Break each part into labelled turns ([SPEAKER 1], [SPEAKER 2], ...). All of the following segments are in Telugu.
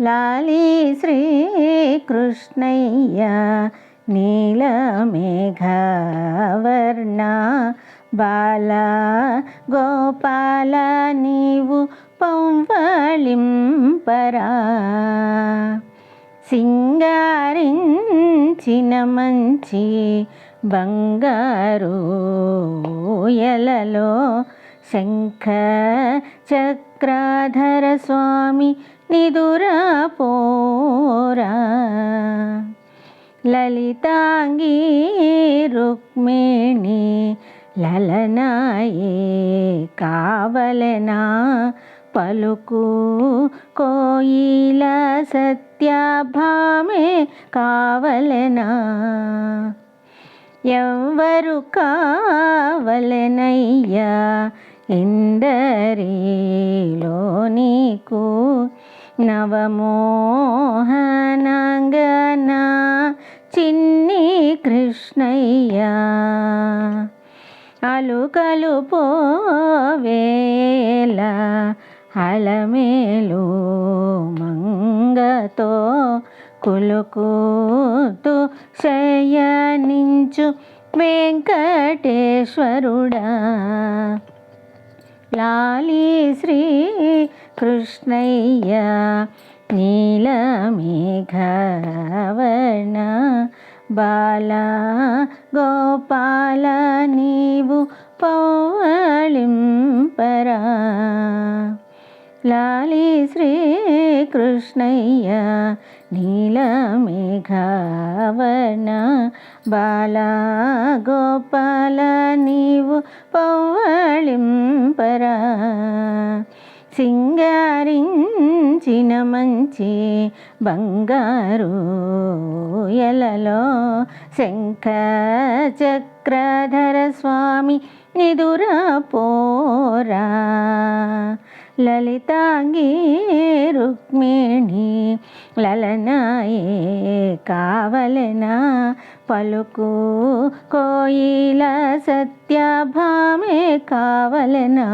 [SPEAKER 1] లాలీ శ్రీకృష్ణయ్య నీలమేఘవర్ణ బాల గోపాల నీవు పంవళింపరా. సింగారించిన మంచి బంగారు ఎలలో శంఖ చక్రాధర స్వామి నిదురా పోరా లలితాంగి రుక్మిణి లలనాయే కావలనా పలుకు కోయిల సత్యభామే కావలనా ఎవ్వరు కావలనయ్యా ఇందరిలో నీకు నవమోహనంగనా చిన్ని కృష్ణయ్య అలుకలు పోవేల అలమేలు మంగతో కులుకూతు శయనించు వెంకటేశ్వరుడా లాలి శ్రీ కృష్ణయ్య నీలమేఘవర్ణ. బాల గోపాల నీవు పౌళింపరా లాలి శ్రీ కృష్ణయ్య నీలమేఘవర్ణ. బాల గోపాల నీవు పౌళింపరా సింగారించిన మంచి బంగారు ఎలలో శంఖ చక్రధర స్వామి నిదురా పోరా. లలితాంగి రుక్మిణి లలనాయే కావలనా పలుకు కోయిల సత్యభామే కావలనా.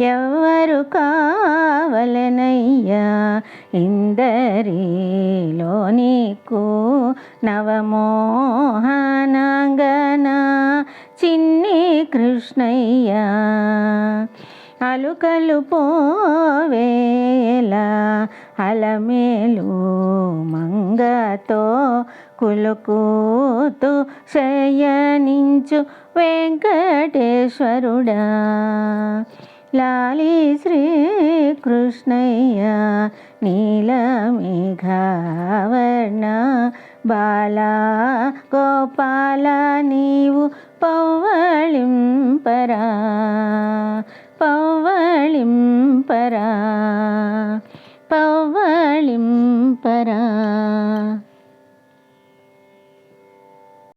[SPEAKER 1] ఎవరు కావలనయ్యా? ఇందరిలో నీకు నవమోహనాంగన? చిన్ని కృష్ణయ్య అలుకలు పోవేల? అలమేలు మంగతో కులుకూతు శయనించు వెంకటేశ్వరుడా. లాలి శ్రీకృష్ణయ్య నీలమేఘవర్ణ బాల గోపాల నీవు పౌవళింపరా పౌవళింపరా పౌవళింపరా.